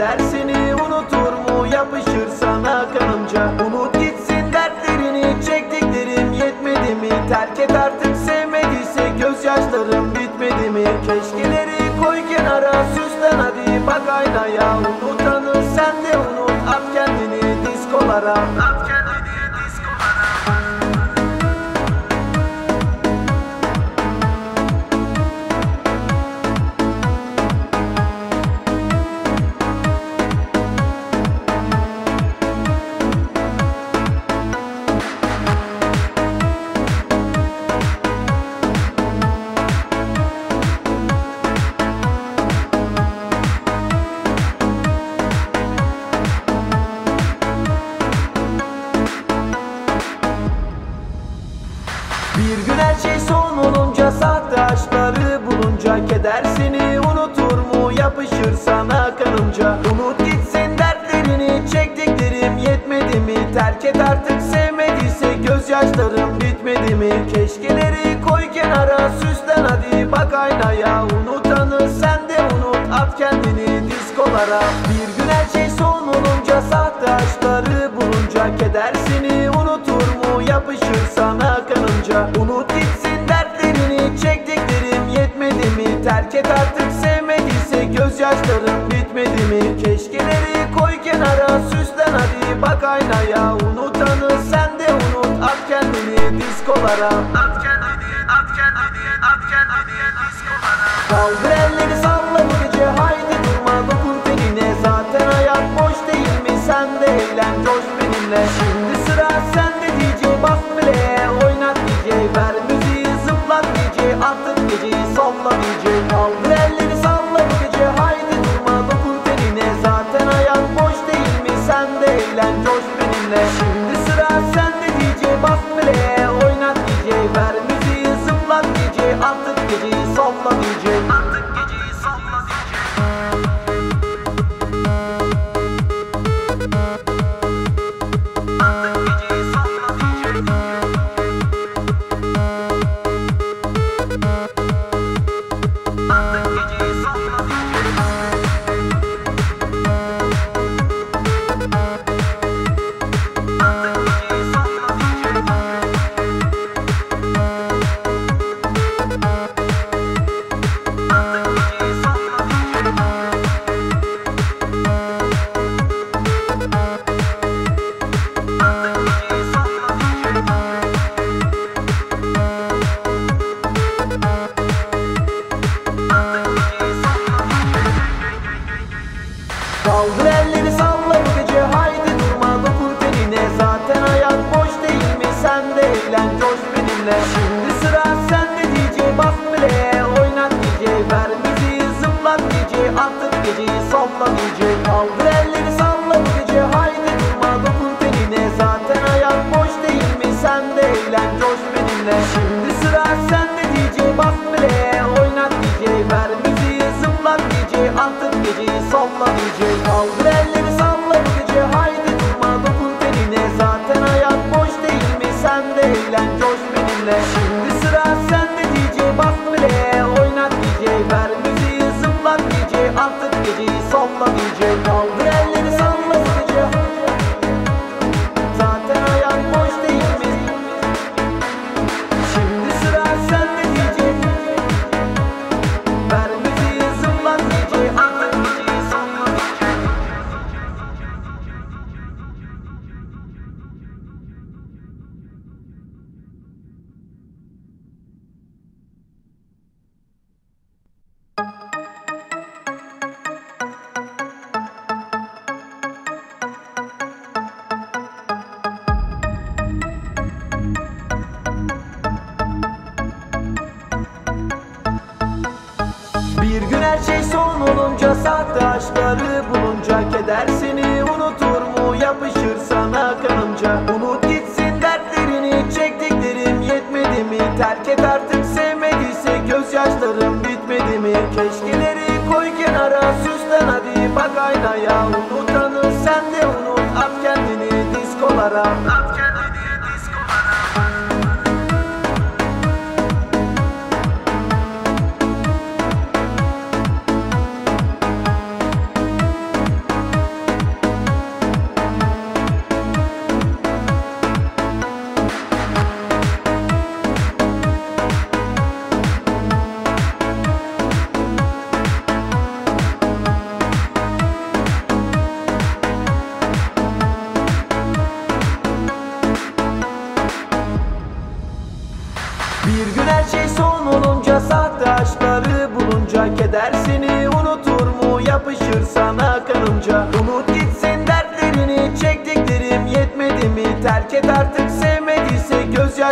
Keder seni unutur mu? Yapışır sana kanımca. Unut gitsin dertlerini. Çektiklerim yetmedi mi? Terk et artık sevmediyse gözyaşlarım bitmedi mi? Keşkeleri koy kenara süslen hadi. Bak aynaya Unutanı sen de unut. At kendini diskolara At kendini Bir gün her şey son olunca sahte aşkları bulunca Keder seni unutur mu? Yapışır sana kanımca. Unut gitsin dertlerini çektiklerim yetmedi mi? Terk et artık sevmediyse gözyaşlarım bitmedi mi? Keşkeleri koy kenara süslen hadi bak aynaya. Unutanı sen de unut at kendini diskolara. Bir artık sevmediyse gözyaşlarım bitmedi mi? Keşkeleri koy kenara süslen hadi bak aynaya. Unutanı sen de unut at kendini diskolara. At kendini at kendini at kendini diskolara. Kaldır elleri salla bu gece haydi durma dokun tenine. Zaten hayat boş değil mi? Sen de eğlen coş benimle. Şimdi salla DJ Kaldır elleri salla gece. Haydi durma dokun tenine. Zaten hayat boş değil mi? Sen de eğlen coş benimle. Şimdi sıra sende DJ bas bile oynat DJ Ver müziği zıplat DJ artık geceyi salla DJ Kaldır salla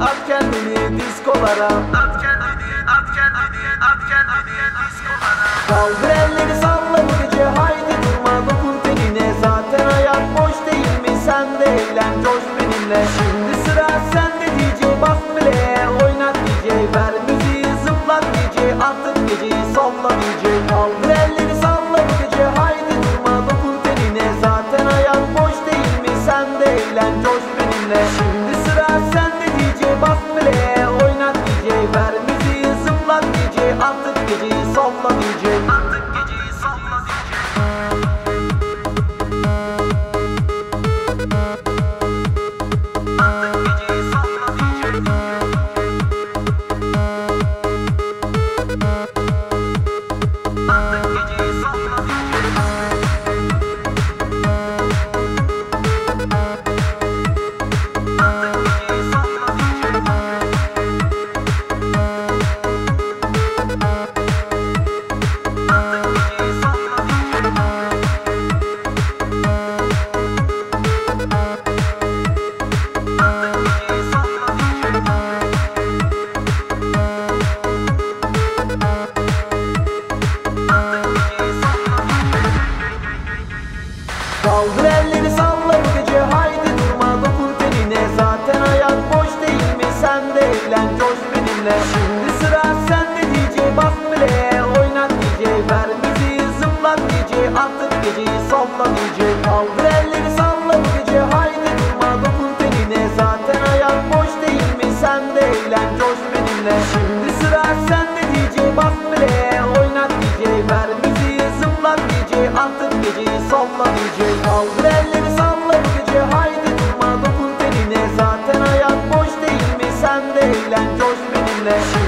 at kendini diskolara At kendini at kendini at kendini diskolara Kaldır elleri salla bu gece haydi durma dokun tenine. Zaten hayat boş değil mi? Sen de eğlen coş benimle Kaldır elleri salla bu gece haydi durma dokun tenine. Zaten hayat boş değil mi? Sen de eğlen coş benimle. Şimdi sıra sende DJ bas bile oynat DJ Ver müziği zıplat DJ artık geceyi salla DJ coş